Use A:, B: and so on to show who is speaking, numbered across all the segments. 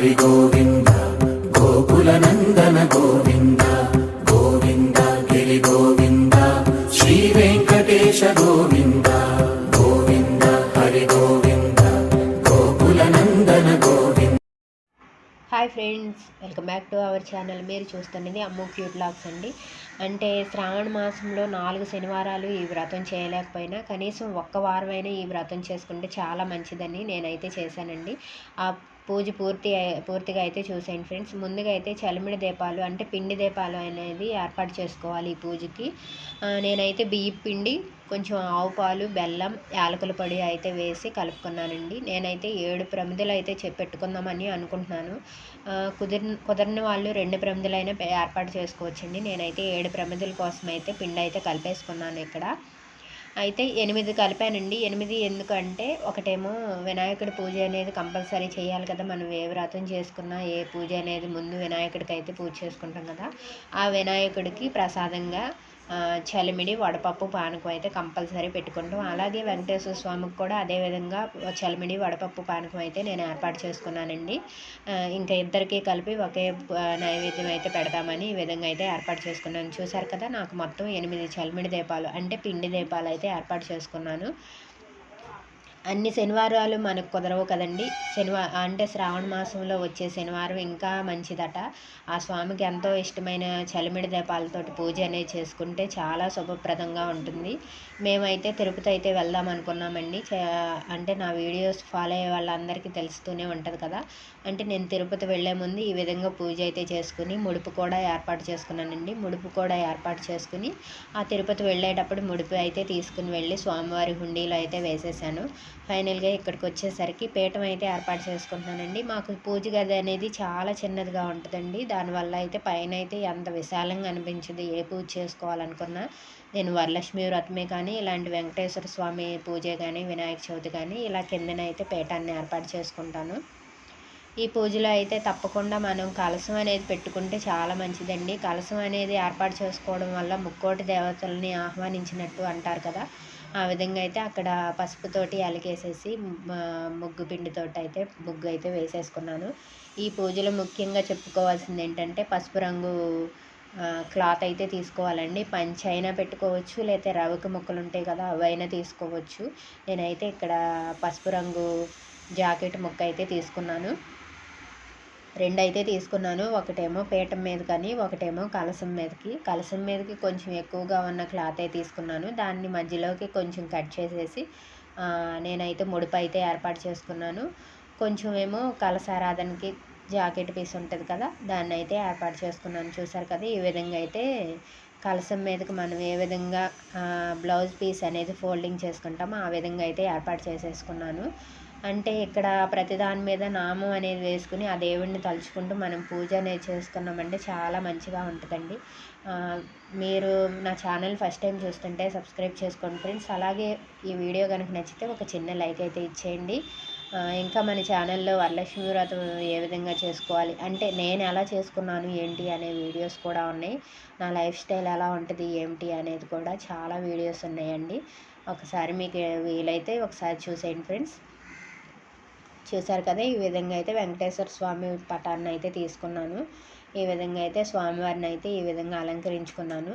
A: Hari Govinda Gokula Nandana Govinda Govinda Giri Govinda Sri Venkatesha Govinda Govinda Hari Govinda Gokula Nandana Govinda.
B: Hi friends welcome back to our channel. మీరు చూస్తున్నది అమ్ము cute logs అండి. అంటే శ్రావణ మాసంలో నాలుగు శనివారాలు ఈ వ్రతం చేయలేకపోయినా కనీసం ఒక్క వారమైనా ఈ వ్రతం చేసుకుంటే చాలా మంచిదని నేనైతే చేశానండి. ఆ పూజ పూర్తి పూర్తిగా అయితే చూసేయండి ఫ్రెండ్స్. ముందుగా అయితే చలిమిడి దీపాలు అంటే పిండి దీపాలు అనేది ఏర్పాటు చేసుకోవాలి ఈ పూజకి. నేనైతే బియ్యం పిండి కొంచెం ఆవు పాలు బెల్లం యాలకుల పొడి అయితే వేసి కలుపుకున్నానండి. నేనైతే ఏడు ప్రమిదలు అయితే చె- పెట్టుకుందామని అనుకుంటున్నాను. కుదిరిన కుదరని వాళ్ళు రెండు ప్రమిదలైనా ఏర్పాటు చేసుకోవచ్చండి. నేనైతే ఏడు ప్రమిదల కోసం అయితే పిండి అయితే కలిపేసుకున్నాను ఇక్కడ. అయితే ఎనిమిది కలిపానండి. ఎనిమిది ఎందుకంటే ఒకటేమో వినాయకుడి పూజ అనేది కంపల్సరీ చేయాలి కదా. మనం ఏ వ్రతం చేసుకున్నా ఏ పూజ అనేది ముందు వినాయకుడికి అయితే పూజ చేసుకుంటాం కదా. ఆ వినాయకుడికి ప్రసాదంగా చలిమిడి వడపప్పు పానకం అయితే కంపల్సరీ పెట్టుకుంటాం. అలాగే వెంకటేశ్వర స్వామికి కూడా అదేవిధంగా చలిమిడి వడపప్పు పానకం అయితే నేను ఏర్పాటు చేసుకున్నానండి. ఇంకా ఇద్దరికి కలిపి ఒకే నైవేద్యం అయితే పెడతామని ఈ విధంగా అయితే ఏర్పాటు చేసుకున్నాను. చూసారు కదా నాకు మొత్తం ఎనిమిది చలిమిడి దీపాలు అంటే పిండి దీపాలు అయితే ఏర్పాటు చేసుకున్నాను. అన్ని శనివారాలు మనకు కుదరవు కదండి. శనివా అంటే శ్రావణ మాసంలో వచ్చే శనివారం ఇంకా మంచిదట. ఆ స్వామికి ఎంతో ఇష్టమైన చలిమిడి దీపాలతోటి పూజ అనేది చేసుకుంటే చాలా శుభప్రదంగా ఉంటుంది. మేమైతే తిరుపతి అయితే వెళ్దాం అనుకున్నామండి. అంటే నా వీడియోస్ ఫాలో అయ్యే వాళ్ళందరికీ తెలుస్తూనే ఉంటుంది కదా. అంటే నేను తిరుపతి వెళ్ళే ముందు ఈ విధంగా పూజ అయితే చేసుకుని ముడుపు కూడా ఏర్పాటు చేసుకున్నానండి. ముడుపు కూడా ఏర్పాటు చేసుకుని ఆ తిరుపతి వెళ్ళేటప్పుడు ముడుపు అయితే తీసుకుని వెళ్ళి స్వామివారి హుండీలో అయితే వేసేసాను. ఫైనల్గా ఇక్కడికి వచ్చేసరికి పీఠం అయితే ఏర్పాటు చేసుకుంటున్నానండి. మాకు పూజ గది అనేది చాలా చిన్నదిగా ఉంటుందండి. దానివల్ల అయితే పైన అయితే ఎంత విశాలంగా అనిపించింది ఏ పూజ చేసుకోవాలనుకున్నా. నేను వరలక్ష్మి వ్రతమే కానీ ఇలాంటి వెంకటేశ్వర స్వామి పూజ కానీ వినాయక చవితి కానీ ఇలా కిందన అయితే పీఠాన్ని ఏర్పాటు చేసుకుంటాను. ఈ పూజలో అయితే తప్పకుండా మనం కలసం అనేది పెట్టుకుంటే చాలా మంచిదండి. కలసం అనేది ఏర్పాటు చేసుకోవడం వల్ల ముక్కోటి దేవతల్ని ఆహ్వానించినట్టు అంటారు కదా. ఆ విధంగా అయితే అక్కడ పసుపుతోటి అలికేసేసి ముగ్గు పిండితోటి అయితే ముగ్గు అయితే వేసేసుకున్నాను. ఈ పూజలో ముఖ్యంగా చెప్పుకోవాల్సింది ఏంటంటే పసుపు రంగు క్లాత్ అయితే తీసుకోవాలండి. పంచి అయినా పెట్టుకోవచ్చు లేకపోతే రవికి ముక్కలు ఉంటాయి కదా అవైనా తీసుకోవచ్చు. నేనైతే ఇక్కడ పసుపు రంగు జాకెట్ ముక్క అయితే తీసుకున్నాను. రెండు అయితే తీసుకున్నాను. ఒకటేమో పీఠం మీద కానీ ఒకటేమో కలసం మీదకి. కలసం మీదకి కొంచెం ఎక్కువగా ఉన్న క్లాత్ అయితే తీసుకున్నాను. దాన్ని మధ్యలోకి కొంచెం కట్ చేసేసి నేనైతే ముడుపు అయితే ఏర్పాటు చేసుకున్నాను. కొంచెం ఏమో కలసారాధనకి జాకెట్ పీస్ ఉంటుంది కదా దాన్ని అయితే ఏర్పాటు చేసుకున్నాను. చూసారు కదా ఈ విధంగా అయితే కలసం మీదకి మనం ఏ విధంగా బ్లౌజ్ పీస్ అనేది ఫోల్డింగ్ చేసుకుంటామో ఆ విధంగా అయితే ఏర్పాటు చేసేసుకున్నాను. అంటే ఇక్కడ ప్రతి దాని మీద నామం అనేది వేసుకుని ఆ దేవుడిని తలుచుకుంటూ మనం పూజ అనేది చేసుకున్నామంటే చాలా మంచిగా ఉంటుందండి. మీరు నా ఛానల్ ఫస్ట్ టైం చూస్తుంటే సబ్స్క్రైబ్ చేసుకోండి ఫ్రెండ్స్. అలాగే ఈ వీడియో కనుక నచ్చితే ఒక చిన్న లైక్ అయితే ఇచ్చేయండి. ఇంకా మన ఛానల్లో వరలక్ష్మి వ్రతం ఏ విధంగా చేసుకోవాలి? అంటే నేను ఎలా చేసుకున్నాను ఏంటి అనే వీడియోస్ కూడా ఉన్నాయి. నా లైఫ్ స్టైల్ ఎలా ఉంటుంది ఏంటి అనేది కూడా చాలా వీడియోస్ ఉన్నాయండి. ఒకసారి మీకు వీలైతే ఒకసారి చూసేయండి ఫ్రెండ్స్. చూసారు కదా ఈ విధంగా అయితే వెంకటేశ్వర స్వామి పటాన్ని అయితే తీసుకున్నాను. ఈ విధంగా అయితే స్వామివారిని అయితే ఈ విధంగా అలంకరించుకున్నాను.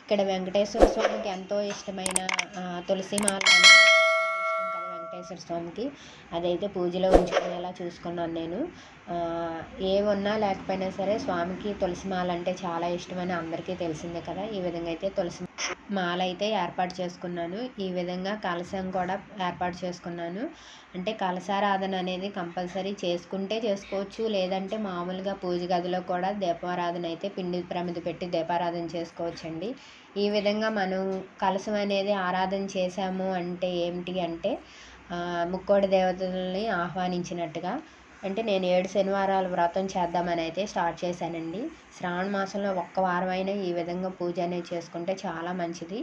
B: ఇక్కడ వెంకటేశ్వర స్వామికి ఎంతో ఇష్టమైన ఆ, తులసి మాల అనేది చాలా ఇష్టం కదా వెంకటేశ్వర స్వామికి. అదైతే పూజలో ఉంచుకునేలా చూసుకున్నాను నేను. ఏమున్నా లేకపోయినా సరే స్వామికి తులసి మాల అంటే చాలా ఇష్టమని అందరికీ తెలిసిందే కదా. ఈ విధంగా అయితే తులసి మాల అయితే ఏర్పాటు చేసుకున్నాను. ఈ విధంగా కలశం కూడా ఏర్పాటు చేసుకున్నాను. అంటే కలశారాధన అనేది కంపల్సరీ చేసుకుంటే చేసుకోవచ్చు. లేదంటే మామూలుగా పూజ గదిలో కూడా దీపారాధన అయితే పిండి ప్రమిది పెట్టి దీపారాధన చేసుకోవచ్చండి. ఈ విధంగా మనం కలశం అనేది ఆరాధన చేశాము అంటే ఏమిటి అంటే ముక్కోడి దేవతల్ని ఆహ్వానించినట్టుగా. అంటే నేను ఏడు శనివారాలు వ్రతం చేద్దామని అయితే స్టార్ట్ చేశానండి. శ్రావణ మాసంలో ఒక్క వారం అయినా ఈ విధంగా పూజ అనేది చేసుకుంటే చాలా మంచిది.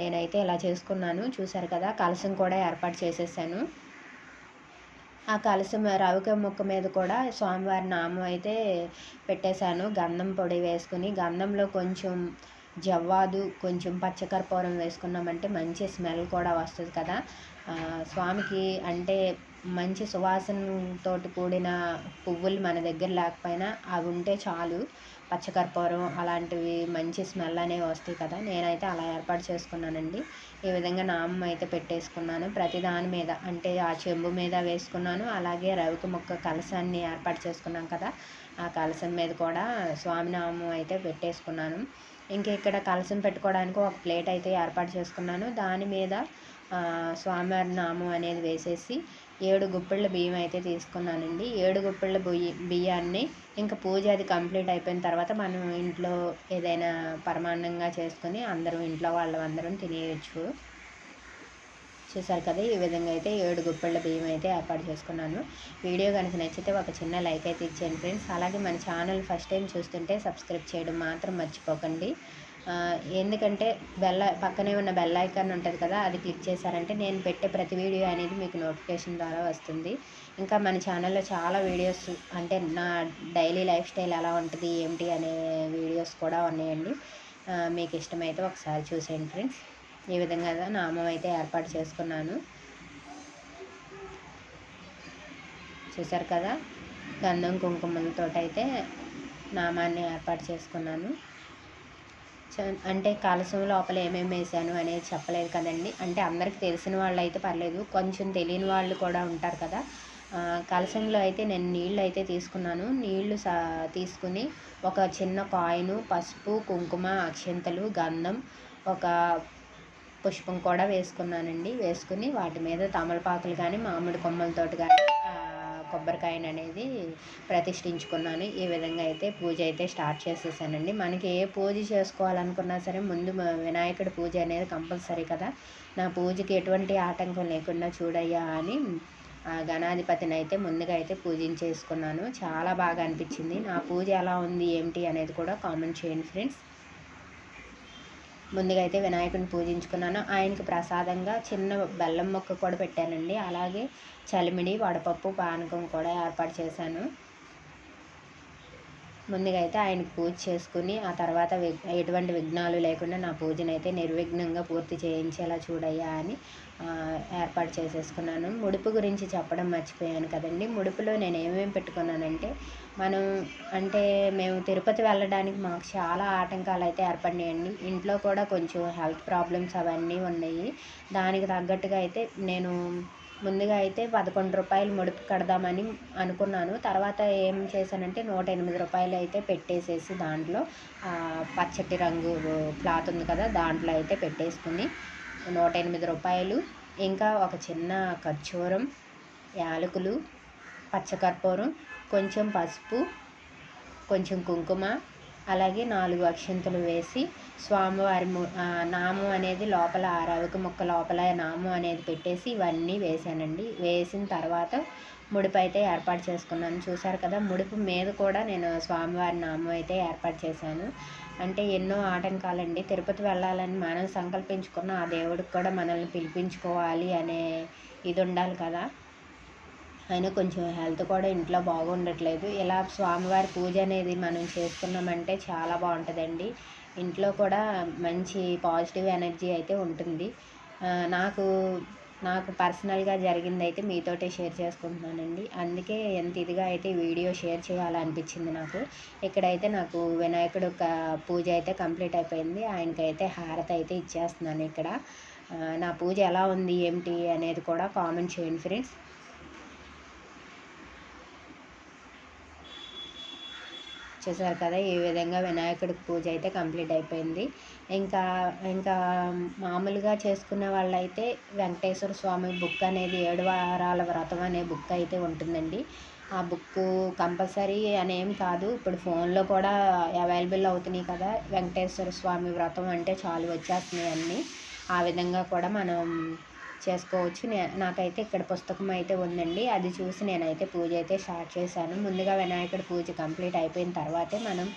B: నేనైతే ఇలా చేసుకున్నాను. చూశారు కదా కలసం కూడా ఏర్పాటు చేసేసాను. ఆ కలసం రవిక ముక్క మీద కూడా స్వామివారి నామం అయితే పెట్టేశాను. గంధం పొడి వేసుకుని గంధంలో కొంచెం జవ్వాదు కొంచెం పచ్చకర్పూరం వేసుకున్నామంటే మంచి స్మెల్ కూడా వస్తుంది కదా. స్వామికి అంటే మంచి సువాసనతో కూడిన పువ్వులు మన దగ్గర లేకపోయినా అవి ఉంటే చాలు. పచ్చకర్పూరం అలాంటివి మంచి స్మెల్ అనేవి వస్తాయి కదా. నేనైతే అలా ఏర్పాటు చేసుకున్నానండి. ఈ విధంగా నామం అయితే పెట్టేసుకున్నాను. ప్రతి దాని మీద అంటే ఆ చెంబు మీద వేసుకున్నాను. అలాగే రవికి మొక్క కలసాన్ని ఏర్పాటు చేసుకున్నాం కదా. ఆ కలసం మీద కూడా స్వామినామం అయితే పెట్టేసుకున్నాను. ఇంక ఇక్కడ కలసం పెట్టుకోవడానికి ఒక ప్లేట్ అయితే ఏర్పాటు చేసుకున్నాను. దాని మీద స్వామివారి నామం అనేది వేసేసి ఏడు గుప్పిళ్ళ బియ్యం అయితే తీసుకున్నానండి. ఏడు గుప్పిళ్ళ బియ్య బియ్యాన్ని ఇంకా పూజ అది కంప్లీట్ అయిపోయిన తర్వాత మనం ఇంట్లో ఏదైనా పరమాన్నంగా చేసుకొని అందరం ఇంట్లో వాళ్ళందరం తినేయచ్చు. చూసారు కదా ఈ విధంగా అయితే ఏడు గుప్పిళ్ళ బియ్యం అయితే ఏర్పాటు చేసుకున్నాను. వీడియో కనుక నచ్చితే ఒక చిన్న లైక్ అయితే ఇచ్చేయండి ఫ్రెండ్స్. అలాగే మన ఛానల్ ఫస్ట్ టైం చూస్తుంటే సబ్స్క్రైబ్ చేయడం మాత్రం మర్చిపోకండి. ఎందుకంటే బెల్ పక్కనే ఉన్న బెల్ ఐకాన్ ఉంటుంది కదా అది క్లిక్ చేశారంటే నేను పెట్టే ప్రతి వీడియో అనేది మీకు నోటిఫికేషన్ ద్వారా వస్తుంది. ఇంకా మన ఛానల్లో చాలా వీడియోస్ అంటే నా డైలీ లైఫ్ స్టైల్ ఎలా ఉంటుంది ఏమిటి అనే వీడియోస్ కూడా ఉన్నాయండి. మీకు ఇష్టమైతే ఒకసారి చూసేయండి ఫ్రెండ్స్. ఈ విధంగా నామం అయితే ఏర్పాటు చేసుకున్నాను. చూసారు కదా? గంధం కుంకుమలతో అయితే నామాన్ని ఏర్పాటు చేసుకున్నాను. అంటే కలసం లోపల ఏమేమి వేసాను అనేది చెప్పలేదు కదండి. అంటే అందరికి తెలిసిన వాళ్ళు అయితే పర్లేదు. కొంచెం తెలియని వాళ్ళు కూడా ఉంటారు కదా. కలసంలో అయితే నేను నీళ్ళు అయితే తీసుకున్నాను. నీళ్ళు సా తీసుకుని ఒక చిన్న కాయిను పసుపు కుంకుమ అక్షంతలు గంధం ఒక పుష్పం కూడా వేసుకున్నానండి. వేసుకుని వాటి మీద తమలపాకులు కానీ మామిడి కొమ్మలతోటి కానీ కొబ్బరికాయను అనేది ప్రతిష్ఠించుకున్నాను. ఈ విధంగా అయితే పూజ అయితే స్టార్ట్ చేసేసానండి. మనకి ఏ పూజ చేసుకోవాలనుకున్నా సరే ముందు వినాయకుడి పూజ అనేది కంపల్సరీ కదా. నా పూజకి ఎటువంటి ఆటంకం లేకుండా చూడయ్యా అని ఆ గణాధిపతిని అయితే ముందుగా అయితే పూజించేసుకున్నాను. చాలా బాగా అనిపించింది. నా పూజ ఎలా ఉంది ఏమిటి అనేది కూడా కామెంట్ చేయండి ఫ్రెండ్స్. ముందుగా అయితే వినాయకుడిని పూజించుకున్నాను. ఆయనకి ప్రసాదంగా చిన్న బెల్లం మొక్క కూడా పెట్టానండి. అలాగే చలిమిడి వడపప్పు పానకం కూడా ఏర్పాటు చేశాను. ముందుగా అయితే ఆయనకు పూజ చేసుకుని ఆ తర్వాత ఎటువంటి విఘ్నాలు లేకుండా నా పూజను అయితే నిర్విఘ్నంగా పూర్తి చేయించేలా చూడయ్యా అని ఏర్పాటు చేసేసుకున్నాను. ముడుపు గురించి చెప్పడం మర్చిపోయాను కదండి. ముడుపులో నేను ఏమేమి పెట్టుకున్నానంటే మనం అంటే మేము తిరుపతి వెళ్ళడానికి మాకు చాలా ఆటంకాలు అయితే ఏర్పడినాయండి. ఇంట్లో కూడా కొంచెం హెల్త్ ప్రాబ్లమ్స్ అవన్నీ ఉన్నాయి. దానికి తగ్గట్టుగా అయితే నేను ముందుగా అయితే పదకొండు రూపాయలు ముడుపు కడదామని అనుకున్నాను. తర్వాత ఏం చేశానంటే నూట ఎనిమిది రూపాయలు అయితే పెట్టేసేసి దాంట్లో పచ్చటి రంగు క్లాత్ ఉంది కదా దాంట్లో అయితే పెట్టేసుకుని నూట ఎనిమిది రూపాయలు ఇంకా ఒక చిన్న ఖర్చూరం యాలకులు పచ్చకర్పూరం కొంచెం పసుపు కొంచెం కుంకుమ అలాగే నాలుగు అక్షంతులు వేసి స్వామివారి ము- నామం అనేది లోపల ఆ ముక్క లోపల నామం అనేది పెట్టేసి ఇవన్నీ వేసానండి. వేసిన తర్వాత ముడిపు అయితే ఏర్పాటు చేసుకున్నాను. చూసారు కదా ముడుపు మీద కూడా నేను స్వామివారి నామం అయితే ఏర్పాటు చేశాను. అంటే ఎన్నో ఆటంకాలండి. తిరుపతి వెళ్ళాలని మనం సంకల్పించుకున్న ఆ దేవుడికి కూడా మనల్ని పిలిపించుకోవాలి అనే ఇది ఉండాలి కదా. అయినా కొంచెం హెల్త్ కూడా ఇంట్లో బాగుండట్లేదు. ఇలా స్వామివారి పూజ అనేది మనం చేసుకున్నామంటే చాలా బాగుంటుందండి. ఇంట్లో కూడా మంచి పాజిటివ్ ఎనర్జీ అయితే ఉంటుంది. నాకు నాకు పర్సనల్గా జరిగింది అయితే మీతోటే షేర్ చేసుకుంటున్నానండి. అందుకే ఎంత ఇదిగా అయితే వీడియో షేర్ చేయాలనిపించింది నాకు. ఇక్కడైతే నాకు వినాయకుడు ఒక పూజ అయితే కంప్లీట్ అయిపోయింది. ఆయనకైతే హారతి అయితే ఇచ్చేస్తున్నాను ఇక్కడ. నా పూజ ఎలా ఉంది ఏమిటి అనేది కూడా కామెంట్ చేయండి ఫ్రెండ్స్. చూసారు కదా ఈ విధంగా వినాయకుడికి పూజ అయితే కంప్లీట్ అయిపోయింది. ఇంకా ఇంకా మామూలుగా చేసుకునే వాళ్ళైతే వెంకటేశ్వర స్వామి బుక్ అనేది ఏడు వారాల వ్రతం అనే బుక్ అయితే ఉంటుందండి. ఆ బుక్ కంపల్సరీ అనేం కాదు ఇప్పుడు ఫోన్లో కూడా అవైలబుల్ అవుతున్నాయి కదా వెంకటేశ్వర స్వామి వ్రతం అంటే చాలు వచ్చేస్తున్నాయి అన్నీ. ఆ విధంగా కూడా మనం చేసుకోవచ్చు. నే నాకైతే ఇక్కడ పుస్తకం అయితే ఉందండి. అది చూసి నేనైతే పూజ అయితే స్టార్ట్ చేశాను. ముందుగా వినాయకుడి పూజ కంప్లీట్ అయిపోయిన తర్వాతే మనం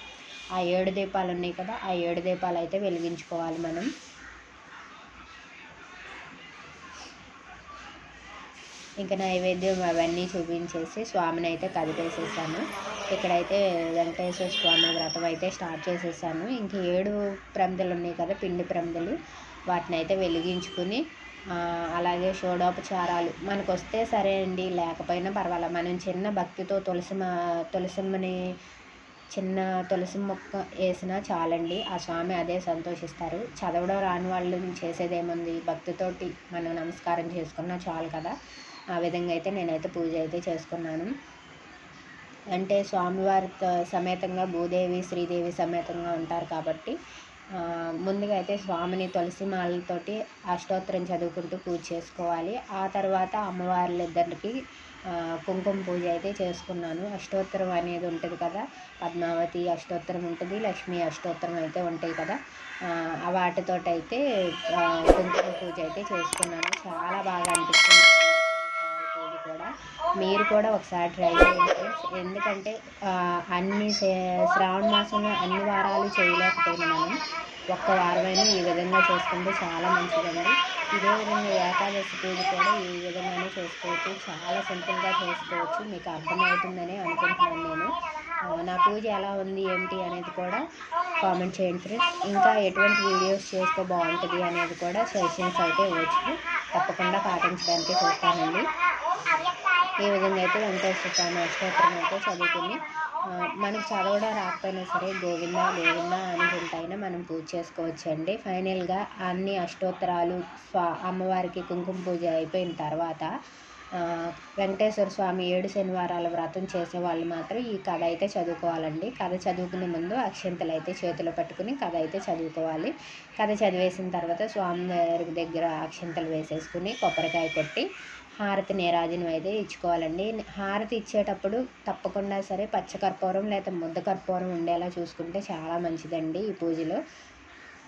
B: ఆ ఏడు దీపాలు ఉన్నాయి కదా ఆ ఏడు దీపాలు అయితే వెలిగించుకోవాలి మనం. ఇంకా నైవేద్యం అవన్నీ చూపించేసి స్వామిని అయితే కదిపేసేసాను. ఇక్కడైతే వెంకటేశ్వర స్వామి వ్రతం అయితే స్టార్ట్ చేసేసాను. ఇంక ఏడు ప్రమిదలు ఉన్నాయి కదా పిండి ప్రమిదలు వాటిని అయితే వెలిగించుకుని అలాగే షోడోపచారాలు. మనకు వస్తే సరే అండి లేకపోయినా పర్వాలేదు మనం చిన్న భక్తితో తులసి తులసిమ్మని చిన్న తులసి మొక్క వేసినా చాలండి. ఆ స్వామి అదే సంతోషిస్తారు. చదవడం రాని వాళ్ళు చేసేదేముంది? భక్తితోటి మనం నమస్కారం చేసుకున్నా చాలు కదా. ఆ విధంగా అయితే నేనైతే పూజ అయితే చేసుకున్నాను. అంటే స్వామివారి సమేతంగా భూదేవి శ్రీదేవి సమేతంగా ఉంటారు కాబట్టి ముందుగా అయితే స్వామిని తులసి మాలతోటి అష్టోత్తరం చదువుకుంటూ పూజ చేసుకోవాలి. ఆ తర్వాత అమ్మవార్లిద్దరికి ఇద్దరికి కుంకుమ పూజ అయితే చేసుకున్నాను. అష్టోత్తరం అనేది ఉంటుంది కదా పద్మావతి అష్టోత్తరం ఉంటుంది లక్ష్మీ అష్టోత్తరం అయితే ఉంటాయి కదా. ఆ, అయితే కుంకుమ పూజ అయితే చేసుకున్నాను. చాలా బాగా అనిపిస్తుంది మీరు కూడా ఒకసారి ట్రై చేయండి. ఫ్రెండ్స్ ఎందుకంటే అన్ని శ్రావణ మాసంలో అన్ని వారాలు చేయలేకపోయినా మనం. ఒక్క వారమైనా ఈ విధంగా చేసుకుంటే చాలా మంచిదండి. ఇదే విధంగా ఏకాదశి పూజ కూడా ఈ విధంగానే చేసుకోవచ్చు. చాలా సింపుల్గా చేసుకోవచ్చు. మీకు అర్థమవుతుందని అనుకుంటున్నాను నేను. నా పూజ ఎలా ఉంది ఏంటి అనేది కూడా కామెంట్ చేయండి ఫ్రెండ్స్. ఇంకా ఎటువంటి వీడియోస్ చేస్తే బాగుంటుంది అనేది కూడా సజెషన్స్ అయితే ఇవ్వచ్చు. తప్పకుండా పాటించడానికి చూస్తానండి. ఈ విధంగా అయితే వెంకటేశ్వర అష్టోత్తరం అయితే చదువుకుని మనకు చదవడం రాకపోయినా సరే గోవింద గోవింద అనుకుంటైనా మనం పూజ చేసుకోవచ్చండి. ఫైనల్గా అన్ని అష్టోత్తరాలు స్వా అమ్మవారికి కుంకుమ పూజ అయిపోయిన తర్వాత వెంకటేశ్వర స్వామి ఏడు శనివారాల వ్రతం చేసే వాళ్ళు మాత్రం ఈ కథ అయితే చదువుకోవాలండి. కథ చదువుకునే ముందు అక్షంతలు అయితే చేతిలో పట్టుకుని కథ అయితే చదువుకోవాలి. కథ చదివేసిన తర్వాత స్వామివారి దగ్గర అక్షంతలు వేసేసుకుని కొబ్బరికాయ కొట్టి హారతి నీరాజనం అయితే ఇచ్చుకోవాలండి. హారతి ఇచ్చేటప్పుడు తప్పకుండా సరే పచ్చకర్పూరం లేదా ముద్ద కర్పూరం ఉండేలా చూసుకుంటే చాలా మంచిదండి ఈ పూజలో.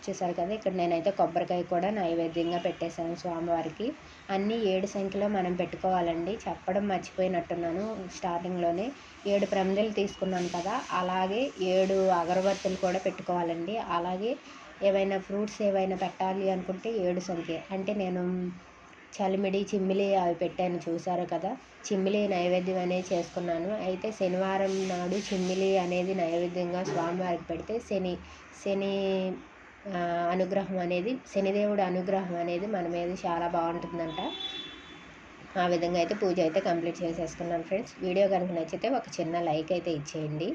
B: చూసారు కదా ఇక్కడ నేనైతే కొబ్బరికాయ కూడా నైవేద్యంగా పెట్టేశాను స్వామివారికి. అన్నీ ఏడు సంఖ్యలో మనం పెట్టుకోవాలండి. చెప్పడం మర్చిపోయినట్టున్నాను స్టార్టింగ్లోనే. ఏడు ప్రమిదలు తీసుకున్నాను కదా అలాగే ఏడు అగరబత్తులు కూడా పెట్టుకోవాలండి. అలాగే ఏవైనా ఫ్రూట్స్ ఏవైనా పెట్టాలి అనుకుంటే ఏడు సంఖ్య. అంటే నేను చలిమిడి చిమ్మిలి అవి పెట్టాను చూసారు కదా? చిమ్మిలి నైవేద్యం అనేది చేసుకున్నాను. అయితే శనివారం నాడు చిమ్మిలి అనేది నైవేద్యంగా స్వామివారికి పెడితే శని శని అనుగ్రహం అనేది శనిదేవుడి అనుగ్రహం అనేది మన మీద చాలా బాగుంటుందంట. ఆ విధంగా అయితే పూజ అయితే కంప్లీట్ చేసేసుకున్నాను ఫ్రెండ్స్. వీడియో కనుక నచ్చితే ఒక చిన్న లైక్ అయితే ఇచ్చేయండి.